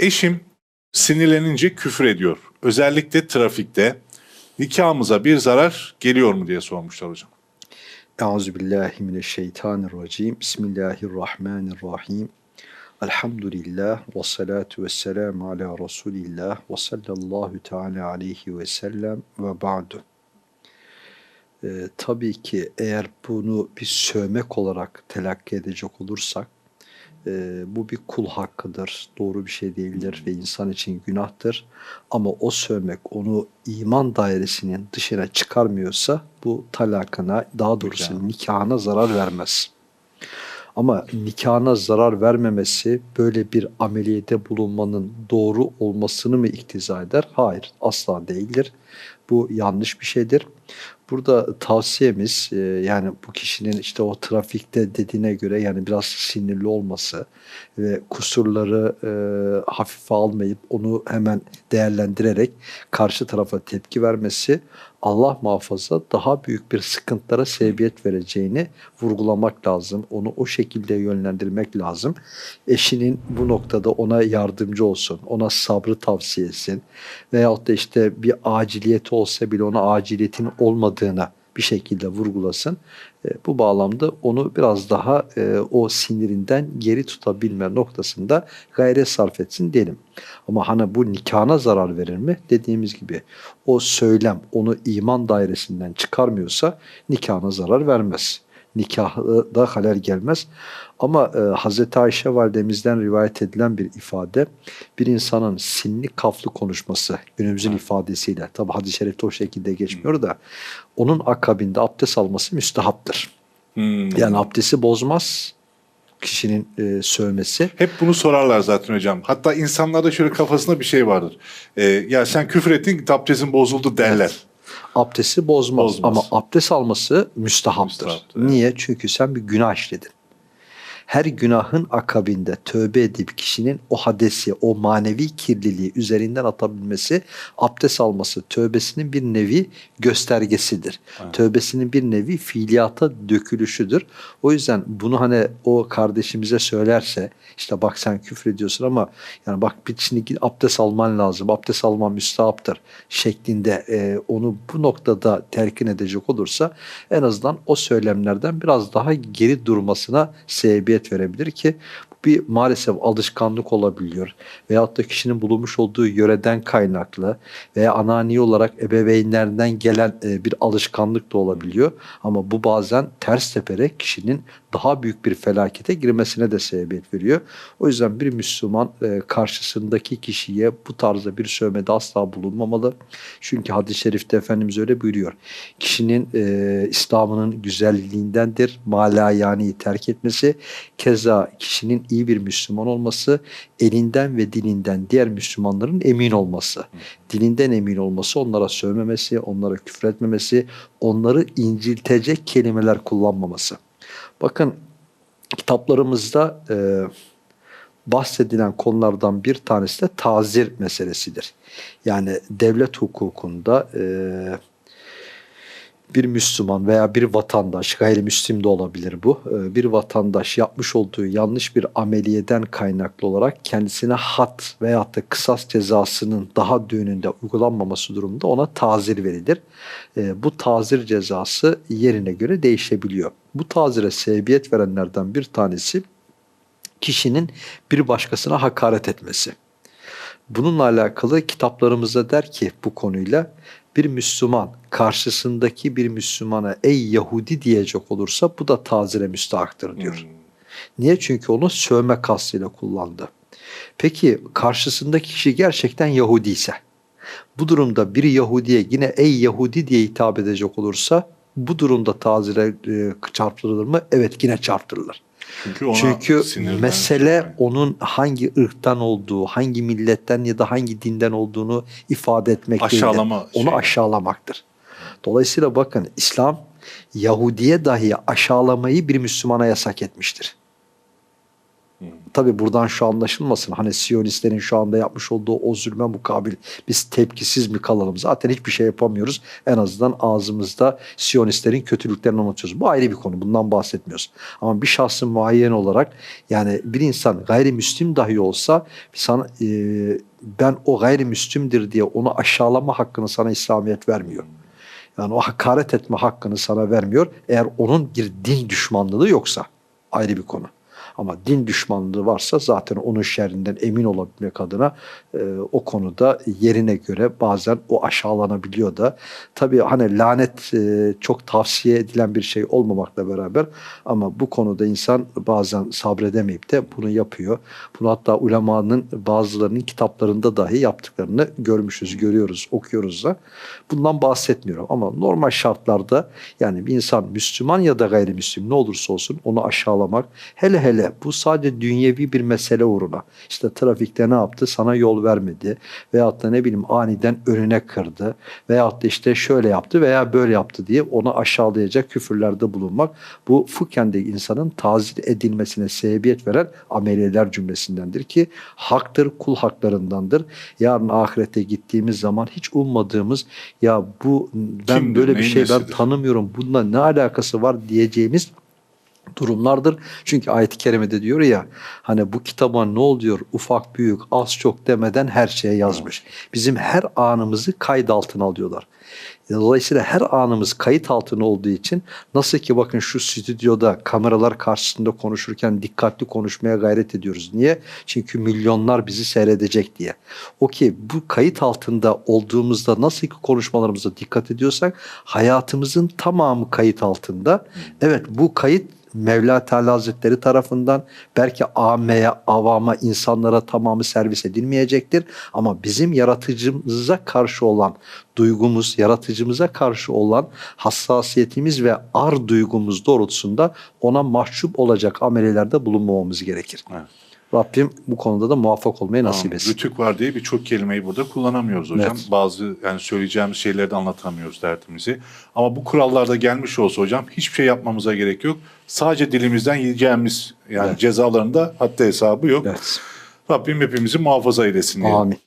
Eşim sinirlenince küfür ediyor. Özellikle trafikte. Nikahımıza bir zarar geliyor mu diye sormuşlar hocam. Euzubillahimineşşeytanirracim. Bismillahirrahmanirrahim. Elhamdülillah ve salatu ve selamu ala Resulillah ve sallallahu teala aleyhi ve sellem ve ba'du. Ee, tabii ki eğer bunu bir sövmek olarak telakki edecek olursak, e, bu bir kul hakkıdır, doğru bir şey değildir ve insan için günahtır. Ama o sövmek onu iman dairesinin dışına çıkarmıyorsa bu talakına, daha doğrusu Nikah. nikahına zarar vermez. Ama nikahına zarar vermemesi böyle bir ameliyete bulunmanın doğru olmasını mı iktiza eder? Hayır, asla değildir. Bu yanlış bir şeydir. Burada tavsiyemiz e, yani bu kişinin işte o trafikte dediğine göre yani biraz sinirli olması ve kusurları e, hafife almayıp onu hemen değerlendirerek karşı tarafa tepki vermesi Allah muhafaza daha büyük bir sıkıntılara sebebiyet vereceğini vurgulamak lazım. Onu o şekilde yönlendirmek lazım. Eşinin bu noktada ona yardımcı olsun, ona sabrı tavsiye etsin veyahut da işte bir aciliyeti olsa bile ona aciliyetin olmadığını bir şekilde vurgulasın. E, bu bağlamda onu biraz daha e, o sinirinden geri tutabilme noktasında gayret sarf etsin diyelim. Ama hani bu nikahına zarar verir mi? Dediğimiz gibi o söylem onu iman dairesinden çıkarmıyorsa nikahına zarar vermez. Nikahı da halel gelmez. Ama e, Hazreti Ayşe validemizden rivayet edilen bir ifade bir insanın sinli kaflı konuşması günümüzün ifadesiyle tabi hadis-i şerifte o şekilde geçmiyor da onun akabinde abdest alması müstehaptır. Hmm. Yani abdesti bozmaz kişinin e, sövmesi. Hep bunu sorarlar zaten hocam. Hatta insanlarda şöyle kafasında bir şey vardır. Ee, ya sen küfür ettin abdestin bozuldu derler. Abdesti bozmaz. Bozmaz. ama abdest alması. Müstehaptır, evet. Niye? Çünkü sen bir günah işledin. Her günahın akabinde tövbe edip kişinin o hadesi, o manevi kirliliği üzerinden atabilmesi, abdest alması tövbesinin bir nevi göstergesidir. Evet. Tövbesinin bir nevi fiiliyata dökülüşüdür. O yüzden bunu hani o kardeşimize söylerse, işte bak sen küfür ediyorsun ama yani bak bir şimdi abdest alman lazım, abdest alman müstahaptır şeklinde e, onu bu noktada telkin edecek olursa en azından o söylemlerden biraz daha geri durmasına sebebiyet verebilir ki bu bir maalesef alışkanlık olabiliyor. Veyahut da kişinin bulunmuş olduğu yöreden kaynaklı veya anani olarak ebeveynlerden gelen e, bir alışkanlık da olabiliyor. Ama bu bazen ters teperek kişinin daha büyük bir felakete girmesine de sebebiyet veriyor. O yüzden bir Müslüman e, karşısındaki kişiye bu tarzda bir sövmede asla bulunmamalı. Çünkü hadis-i şerifte Efendimiz öyle buyuruyor. Kişinin e, İslam'ının güzelliğindendir malayaniyi terk etmesi. Keza kişinin iyi bir Müslüman olması, elinden ve dilinden diğer Müslümanların emin olması. Dilinden emin olması, onlara sövmemesi, onlara küfretmemesi, onları inciltecek kelimeler kullanmaması. Bakın kitaplarımızda e, bahsedilen konulardan bir tanesi de tazir meselesidir. Yani devlet hukukunda e, bir Müslüman veya bir vatandaş, gayrimüslim de olabilir bu, e, bir vatandaş yapmış olduğu yanlış bir ameliyeden kaynaklı olarak kendisine hat veyahut da kısas cezasının daha düğününde uygulanmaması durumunda ona tazir verilir. E, Bu tazir cezası yerine göre değişebiliyor. Bu tazire sebebiyet verenlerden bir tanesi kişinin bir başkasına hakaret etmesi. Bununla alakalı kitaplarımızda der ki bu konuyla bir Müslüman karşısındaki bir Müslümana ey Yahudi diyecek olursa bu da tazire müstahaktır diyor. Hmm. Niye? Çünkü onu sövme kastıyla kullandı. Peki karşısındaki kişi gerçekten Yahudi ise bu durumda bir Yahudiye yine ey Yahudi diye hitap edecek olursa bu durumda tazire e, çarptırılır mı? Evet yine çarptırılır. Çünkü ona Çünkü mesele onun hangi ırktan olduğu, hangi milletten ya da hangi dinden olduğunu ifade etmek. Aşağılama Onu şey. aşağılamaktır. Dolayısıyla bakın İslam Yahudiye dahi aşağılamayı bir Müslümana yasak etmiştir. Tabi buradan şu anlaşılmasın. Hani Siyonistlerin şu anda yapmış olduğu o zulme mukabil biz tepkisiz mi kalalım? Zaten hiçbir şey yapamıyoruz. En azından ağzımızda Siyonistlerin kötülüklerini anlatıyoruz. Bu ayrı bir konu. Bundan bahsetmiyoruz. Ama bir şahsın muayyen olarak yani bir insan gayrimüslim dahi olsa sana, e, ben o gayrimüslimdir diye onu aşağılama hakkını sana İslamiyet vermiyor. Yani o hakaret etme hakkını sana vermiyor. Eğer onun bir din düşmanlığı yoksa ayrı bir konu. Ama din düşmanlığı varsa zaten onun şerrinden emin olabilmek adına e, o konuda yerine göre bazen o aşağılanabiliyor da. Tabii hani lanet e, çok tavsiye edilen bir şey olmamakla beraber ama bu konuda insan bazen sabredemeyip de bunu yapıyor. Bunu hatta ulemanın bazılarının kitaplarında dahi yaptıklarını görmüşüz, görüyoruz, okuyoruz da. Bundan bahsetmiyorum ama normal şartlarda yani bir insan Müslüman ya da gayrimüslim ne olursa olsun onu aşağılamak hele hele bu sadece dünyevi bir mesele uğruna. İşte trafikte ne yaptı? Sana yol vermedi. Veyahut da ne bileyim aniden önüne kırdı. Veyahut da işte şöyle yaptı veya böyle yaptı diye onu aşağılayacak küfürlerde bulunmak bu fıkhen insanın tazir edilmesine sebebiyet veren ameliyeler cümlesindendir ki haktır kul haklarındandır. Yarın ahirete gittiğimiz zaman hiç ummadığımız ya bu ben Kimdir, böyle bir şey ben tanımıyorum bununla ne alakası var? diyeceğimiz durumlardır. Çünkü ayet-i kerimede diyor ya hani bu kitaba ne oluyor ufak büyük az çok demeden her şeye yazmış. Bizim her anımızı kayıt altına alıyorlar. Dolayısıyla her anımız kayıt altına olduğu için nasıl ki bakın şu stüdyoda kameralar karşısında konuşurken dikkatli konuşmaya gayret ediyoruz. Niye? Çünkü milyonlar bizi seyredecek diye. O ki bu kayıt altında olduğumuzda nasıl ki konuşmalarımıza dikkat ediyorsak hayatımızın tamamı kayıt altında. Evet bu kayıt Mevla Teala Hazretleri tarafından belki ameye, avama, insanlara tamamı servis edilmeyecektir. Ama bizim yaratıcımıza karşı olan duygumuz, yaratıcımıza karşı olan hassasiyetimiz ve ar duygumuz doğrultusunda ona mahcup olacak amelelerde bulunmamamız gerekir. Evet. Rabbim bu konuda da muvaffak olmayı nasip Tamam, etsin. Rütük var diye birçok kelimeyi burada kullanamıyoruz hocam. Evet. Bazı yani söyleyeceğimiz şeyleri de anlatamıyoruz derdimizi. Ama bu kurallarda gelmiş olsa hocam hiçbir şey yapmamıza gerek yok. Sadece dilimizden yiyeceğimiz yani Evet. cezalarında hatta hesabı yok. Evet. Rabbim hepimizi muhafaza eylesin. diyelim. Amin.